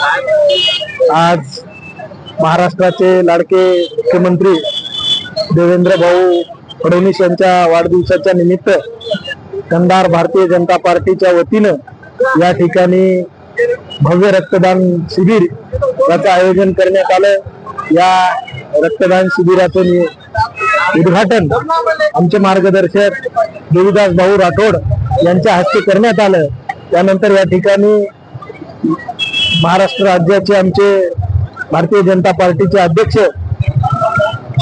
आज महाराष्ट्राचे लाडके मुख्यमंत्री देवेंद्र भाऊ फडणवीस यांच्या वाढदिवसाच्या निमित्त कंधार भारतीय जनता पार्टीच्या वतीनं या ठिकाणी भव्य रक्तदान शिबिर याचं आयोजन करण्यात आलं. या रक्तदान शिबिराचं नि- उद्घाटन आमचे मार्गदर्शक देवीदास भाऊ राठोड यांच्या हस्ते करण्यात आलं. त्यानंतर या ठिकाणी महाराष्ट्र राज्याचे आमचे भारतीय जनता पार्टीचे अध्यक्ष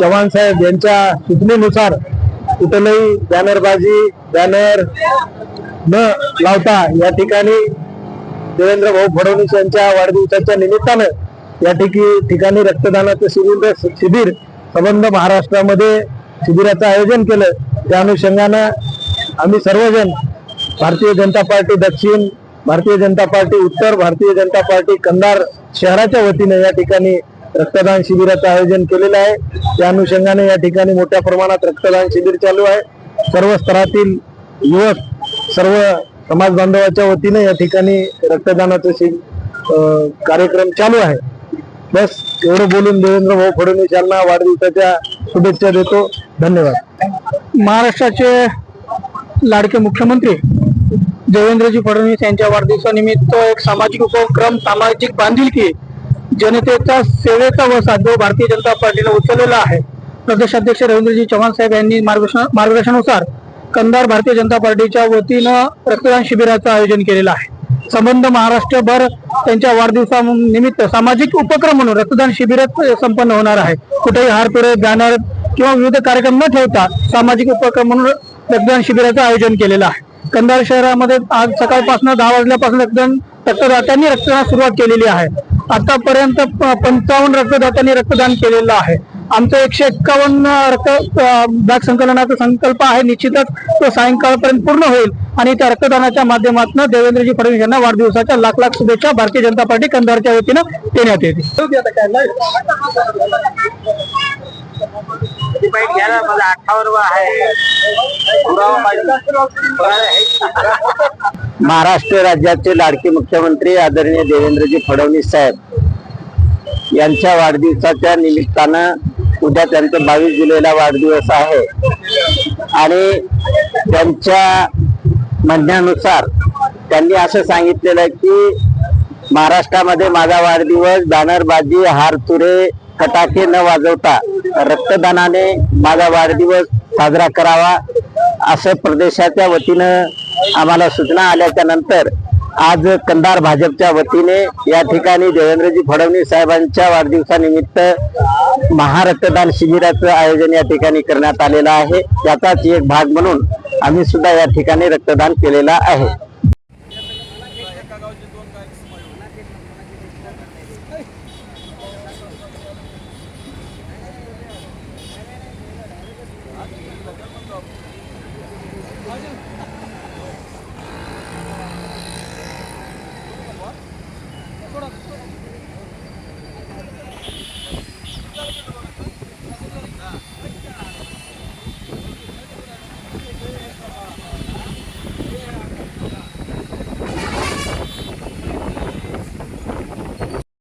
चव्हाण साहेब यांच्या सूचनेनुसार कुठलंही बॅनरबाजी बॅनर न लावता या ठिकाणी देवेंद्र भाऊ फडणवीस यांच्या वाढदिवसाच्या निमित्तानं या ठिकाणी रक्तदानाचं शिबिर शिबिर संबंध महाराष्ट्रामध्ये शिबिराचं आयोजन केलं. त्या अनुषंगानं आम्ही सर्वजण भारतीय जनता पार्टी दक्षिण भारतीय जनता पार्टी उत्तर भारतीय जनता पार्टी कंधार शहराच्या वतीने या ठिकाणी रक्तदान शिबिराचं आयोजन केलेलं आहे. त्या अनुषंगाने या ठिकाणी मोठ्या प्रमाणात रक्तदान शिबिर चालू आहे. सर्व स्तरातील युवक सर्व समाज बांधवाच्या वतीने या ठिकाणी रक्तदानाचं शि कार्यक्रम चालू आहे. बस एवढं बोलून देवेंद्र भाऊ फडणवीस यांना वाढदिवसाच्या शुभेच्छा देतो. धन्यवाद. महाराष्ट्राचे लाडके मुख्यमंत्री देवेंद्रजी फडणवीस यांच्या वाढदिवसानिमित्त एक सामाजिक उपक्रम सामाजिक बांधिलकी जनतेचा सेवेचा वसा जो भारतीय जनता पार्टीने उचललेला आहे. प्रदेशाध्यक्ष रवींद्रजी चव्हाण साहेब यांनी मार्गदर्शन मार्गदर्शनानुसार कंदार भारतीय जनता पार्टीच्या वतीनं रक्तदान शिबिराचं आयोजन केलेलं आहे. संबंध महाराष्ट्रभर त्यांच्या वाढदिवसानिमित्त सामाजिक उपक्रम म्हणून रक्तदान शिबिरात संपन्न होणार आहे. कुठेही हारतुरे बॅनर किंवा विविध कार्यक्रम न ठेवता सामाजिक उपक्रम म्हणून रक्तदान शिबिराचं आयोजन केलेलं आहे. कंधार शहरामध्ये आज सकाळपासून दहा वाजल्यापासून रक्तदान रक्तदात्यांनी रक्तदान सुरुवात केलेली आहे. आतापर्यंत पंचावन्न रक्तदात्यांनी रक्तदान केलेलं आहे. आमचं एकशे एक्कावन्न रक्त बॅग संकलनाचा संकल्प आहे. निश्चितच तो सायंकाळपर्यंत पूर्ण होईल आणि त्या रक्तदानाच्या माध्यमातून देवेंद्रजी फडणवीस यांना वाढदिवसाच्या लाख लाख शुभेच्छा भारतीय जनता पार्टी कंधारच्या वतीनं देण्यात येते येतील महाराष्ट्र राज्याचे लाडके मुख्यमंत्री आदरणीय देवेंद्रजी फडणवीस साहेब यांच्या वाढदिवसाच्या निमित्तानं उद्या त्यांचा बावीस जुलैला वाढदिवस आहे. आणि त्यांच्या म्हणण्यानुसार त्यांनी असं सांगितलेलं आहे की महाराष्ट्रामध्ये माझा वाढदिवस बॅनरबाजी हारतुरे फटाके न वाजवता रक्तदानाने माझा वाढदिवस साजरा करावा असं प्रदेशाच्या वतीनं आम्हाला सूचना आल्याच्यानंतर आज कंधार भाजपच्या वतीने या ठिकाणी देवेंद्रजी फडणवीस साहेबांच्या वाढदिवसानिमित्त महारक्तदान शिबिराचं आयोजन या ठिकाणी करण्यात आलेलं आहे. त्याचाच एक भाग म्हणून आम्ही सुद्धा या ठिकाणी रक्तदान केलेलं आहे.